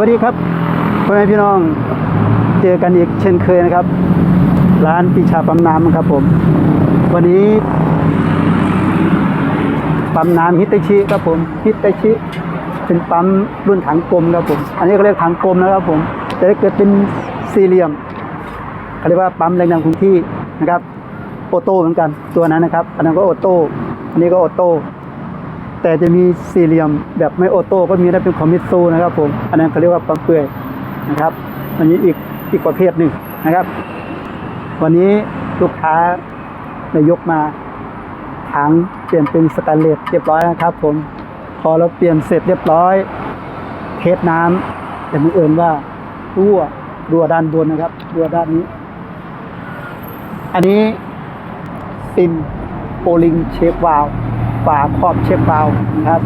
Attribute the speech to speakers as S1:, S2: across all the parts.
S1: วัสดีครับพ่อแม่พี่น้องเจอกันอีกเช่นเคยนะครับ ร้านปิชาปั๊มน้ำครับผม วันนี้ปั๊มน้ำฮิตาชิครับผมฮิตาชิเป็นปั๊มรุ่นถังกลมครับผม อันนี้ก็เรียกถังกลมนะครับผมแต่ถ้าเกิดเป็นสี่เหลี่ยมเขาเรียกว่าปั๊มแรงดันคงที่นะครับ โอโต้เหมือนกันตัวนั้นนะครับ อันนั้นก็โอโต้อันนี้ก็โอโต้ แต่จะมีสี่เหลี่ยมแบบไม่โอโต้ก็มีได้เป็นคอมมิตซูนะครับผมอันนั้นเขาเรียกว่าปั๊มเปื่อยนะครับอันนี้อีกอีกประเภทหนึ่งนะครับ วันนี้ลูกค้าได้ยกมาถังเปลี่ยนเป็นสแตนเลสเรียบร้อยนะครับ ผมพอเราเปลี่ยนเสร็จเรียบร้อย เทสน้ำแต่บังเอิญว่ารั่วรั่วด้านบนนะครับรั่วด้านนี้ อันนี้ซิมโปลิงเชฟวาล ฝาครอบเชฟวานะครับ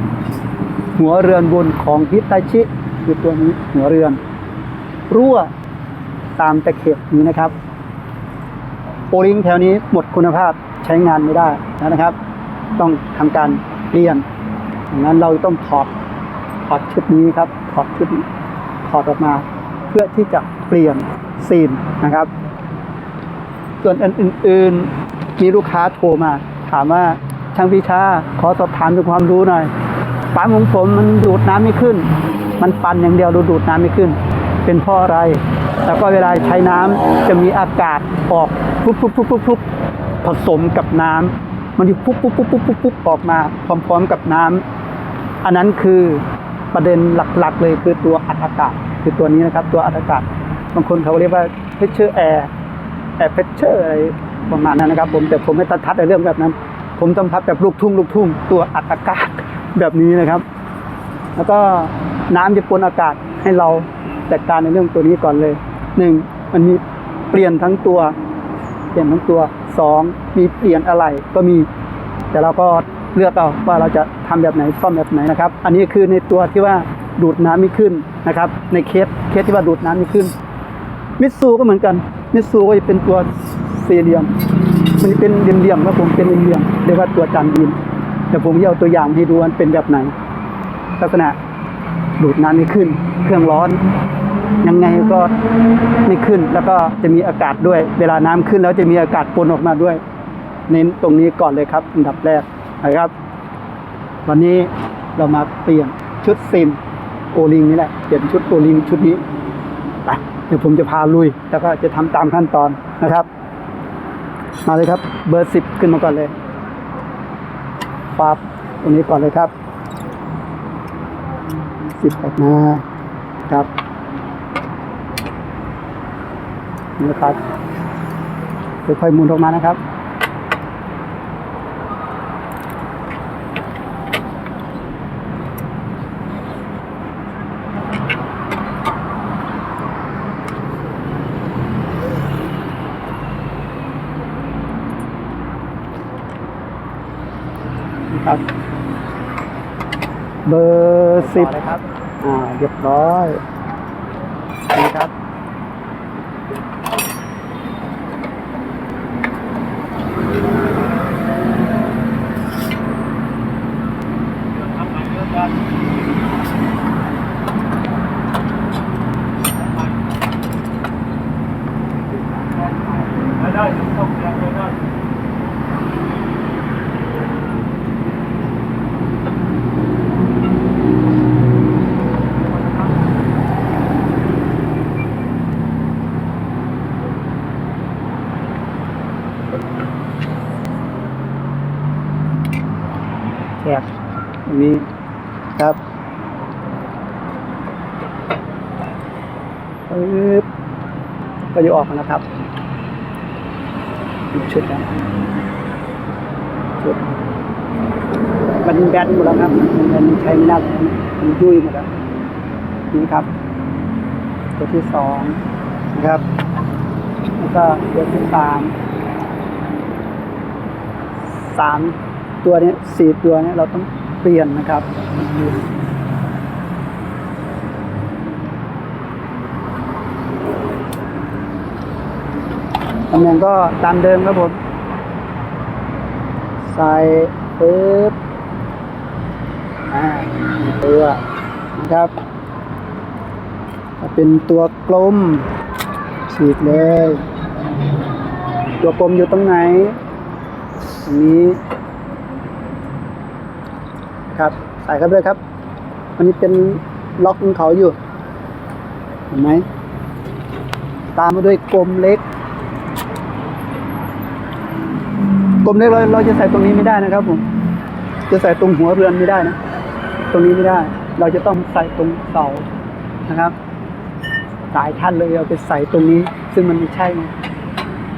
S1: หัวเรือนบนของฮิตาชิคือตัวนี้หัวเรือน รั่วตามตะเข็บนี้นะครับโปลิงแถวนี้หมดคุณภาพใช้งานไม่ได้นะครับ ต้องทำการเปลี่ยนดังนั้นเราต้องถอดถอดชุดนี้ครับถอดชุดถอดออกมา เพื่อที่จะเปลี่ยนซีนนะครับ ส่วนอันอื่นๆมีลูกค้าโทรมาถามว่า ช่างพิชาขอสอบถามถึงความรู้หน่อยปั๊มของผมมันดูดน้ำไม่ขึ้น มันปั่นอย่างเดียวดูดูดน้ำไม่ขึ้น เป็นเพราะอะไร แล้วก็เวลาใช้น้ำจะมีอากาศออกปุ๊บปุ๊บปุ๊บปุ๊บปุ๊บผสมกับน้ำมันจะปุ๊บปุ๊บปุ๊บปุ๊บปุ๊บปุ๊บออกมาพร้อมๆกับน้ำอันนั้นคือประเด็นหลักๆ เลยคือตัวอัดอากาศ คือตัวนี้นะครับ ตัวอัดอากาศบางคนเขาเรียกว่า pressure air แอร์เพชเชอร์อะไรประมาณนั้นนะครับ ผมแต่ผมไม่ตัดทัดในเรื่องแบบนั้น ผมต้องพับแบบลูกทุ่งลูกทุ่งตัวอัดอากาศแบบนี้นะครับ แล้วก็น้ำจะปนอากาศให้เราจัดการในเรื่องตัวนี้ก่อนเลยหนึ่งมันมีเปลี่ยนทั้งตัว เปลี่ยนทั้งตัวสองมีเปลี่ยนอะไรก็มี แต่เราก็เลือกเอาว่าเราจะทำแบบไหนซ่อมแบบไหนนะครับ อันนี้คือในตัวที่ว่าดูดน้ำไม่ขึ้นนะครับ ในเคสเคสที่ว่าดูดน้ำไม่ขึ้น มิตซูก็เหมือนกัน มิตซูก็จะเป็นตัวสี่เหลี่ยม มันจะเป็นเหลี่ยมๆครับผมเป็นเหลี่ยม เรียกว่าตัวจานบินแต่ผมจะเอาตัวอย่างให้ดูมันเป็นแบบไหน ลักษณะดูดน้ำไม่ขึ้น เครื่องร้อน ยังไงก็ไม่ขึ้น แล้วก็จะมีอากาศด้วย เวลาน้ำขึ้นแล้วจะมีอากาศปนออกมาด้วย เน้นตรงนี้ก่อนเลยครับอันดับแรกนะครับ วันนี้เรามาเปลี่ยนชุดซิมโอลิงนี่แหละเปลี่ยนชุดโอลิงชุดนี้ไปเดี๋ยวผมจะพาลุย แล้วก็จะทำตามขั้นตอนนะครับ มาเลยครับ เบอร์สิบขึ้นมาก่อนเลย ปั๊บตรงนี้ก่อนเลยครับสิบออกมาครับนี่นะครับค่อยๆหมุนออกมานะครับ เบอร์สิบ
S2: เลยครับ
S1: อ่าเรียบร้อยนี่ครับ
S2: ได้ต้องเรียนเลยได้
S1: แคบตรงนี้ครับปึ๊บก็จะออกนะครับชุดนะชุดมันแบนหมดแล้วครับ มันใช้ไม่ได้มันยุ่ยหมดแล้วนี่ครับ ตัวที่สองนะครับ แล้วก็ตัวที่สามสาม ตัวนี้สี่ตัวนี้เราต้องเปลี่ยนนะครับตำแหน่งก็ตามเดิมครับผม ใส่ปึ๊บอ่าตัวนะครับเป็นตัวกลมฉีกเลย ตัวกลมอยู่ตรงไหนตรงนี้ ครับ ใส่เข้าไปเลยครับอันนี้เป็นล็อกของเขาอยู่ เห็นไหม ตามมาด้วยกลมเล็ก กลมเล็กเราเราจะใส่ตรงนี้ไม่ได้นะครับผม จะใส่ตรงหัวเรือนไม่ได้นะ ตรงนี้ไม่ได้ เราจะต้องใส่ตรงเสานะครับ สายท่านเลยเอาไปใส่ตรงนี้ ซึ่งมันไม่ใช่ไง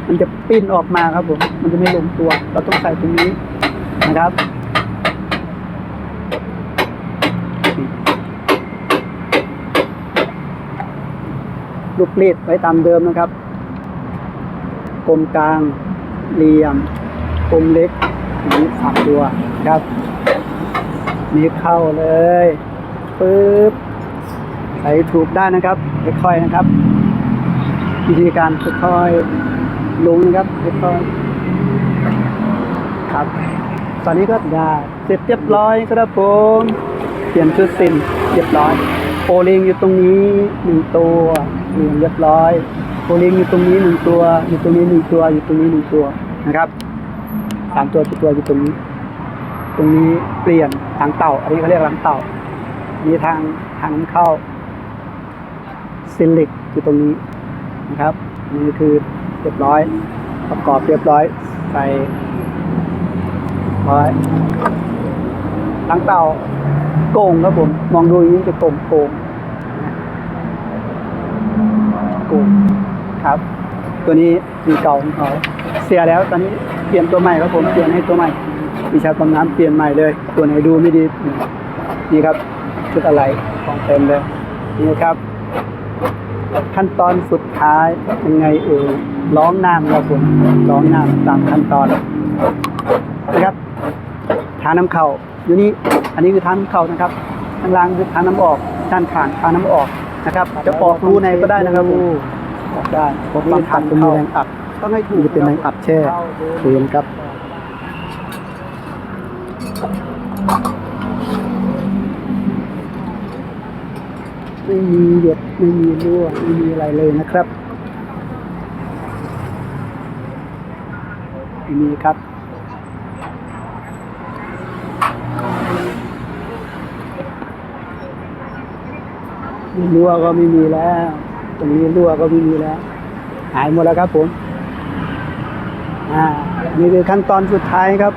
S1: มันจะปิ้นออกมาครับผม มันจะไม่ลงตัว เราต้องใส่ตรงนี้นะครับ ลูกเลีดไว้ตามเดิมนะครับ กลมกลางเหลี่ยม กลมเล็กนี้สามตัวนะครับ นี่เข้าเลยปึ๊บใส่ถูกได้นะครับค่อยๆนะครับ วิธีการค่อยๆลงนะครับค่อยๆครับ ตอนนี้ก็ได้เสร็จเรียบร้อยครับผม เปลี่ยนชุดสินเรียบร้อย โอลิงอยู่ตรงนี้หนึ่งตัวเรียงเรียบร้อยโอลิงอยู่ตรงนี้หนึ่งตัว อยู่ตรงนี้หนึ่งตัว อยู่ตรงนี้หนึ่งตัวนะครับสามตัวกี่ตัวอยู่ตรงนี้ ตรงนี้เปลี่ยนทางเต่า อันนี้เขาเรียกทางเต่ามีทางทางเข้าซิลิกอยู่ตรงนี้นะครับ นี่คือเรียบร้อย ประกอบเรียบร้อยใส่ร้อยทางเต่า โกงครับผม มองดูอย่างนี้จะโกงโกงโกงครับ ตัวนี้มีเก่าของเขาเสียแล้วตอนนี้เปลี่ยนตัวใหม่ครับผมเปลี่ยนให้ตัวใหม่วิชาความน้ำเปลี่ยนใหม่เลย ตัวไหนดูไม่ดีนี่ครับชุดอะไรของเต็มเลยนี่ครับ ขั้นตอนสุดท้ายยังไงเอ่ยร้องน้ำครับผมร้องน้ำตามขั้นตอนนะครับ ทาน้ำเข่าอยู่นี่อันนี้คือทาน้ำเข่านะครับข้างล่างคือทาน้ำออกด้านข้างทาน้ำออกนะครับ จะออกรูในก็ได้นะครับผมออกได้เพราะบางครั้งจะมีแรงอัด
S2: ต้องให้ถูก
S1: จะเป็นแรงอัดแช่เห็นครับไม่มีหยดไม่มีรั่วไม่มีอะไรเลยนะครับไม่มีครับมี รั่วก็ไม่มีแล้ว ตรงนี้รั่วก็ไม่มีแล้ว หายหมดแล้วครับผม อ่า นี่คือขั้นตอนสุดท้ายครับ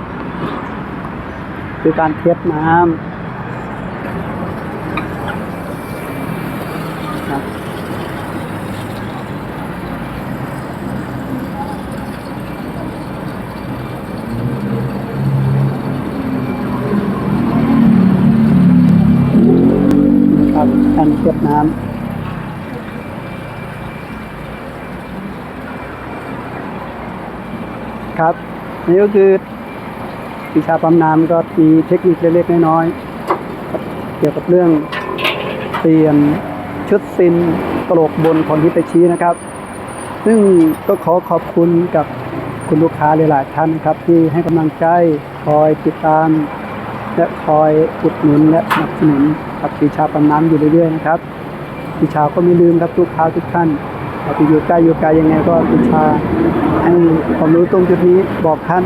S1: คือการเทสน้ำครับครับกา รเทสน้ำครับนี่ก็คือวิชาปั๊มน้ำก็มีเทคนิคเล็กๆน้อยๆเกี่ยวกับเรื่องเปลี่ยนชุดซินตลกบนของฮิตาชินะครับ ซึ่งก็ขอขอบคุณกับคุณลูกค้าหลายๆท่านครับ ที่ให้กำลังใจคอยติดตาม และคอยอุดหนุนและสนับสนุนกับวิชาปั๊มน้ำอยู่เรื่อยๆนะครับวิชาก็ไม่ลืมครับลูกค้าทุกท่านเราไปอยู่ใกล้อยู่ไกลยังไงก็วิชาให้ความรู้ตรงจุดนี้บอกท่าน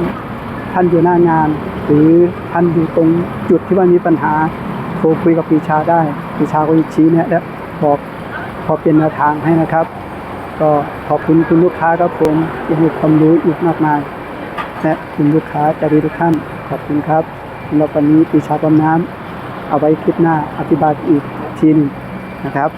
S1: ท่านอยู่หน้างาน หรือท่านอยู่ตรงจุดที่ว่ามีปัญหาโทรคุยกับปีชาได้ปีชาก็จะชี้แนะและบอกพอเป็นแนวทางให้นะครับ ก็ขอบคุณคุณลูกค้าครับผมที่ให้ความรู้อีกมากมายและคุณลูกค้าใจดีทุกท่านขอบคุณครับ สำหรับวันนี้ปีชาต้นน้ำเอาไว้คลิปหน้าอธิบายอีกทีนึงนะครับ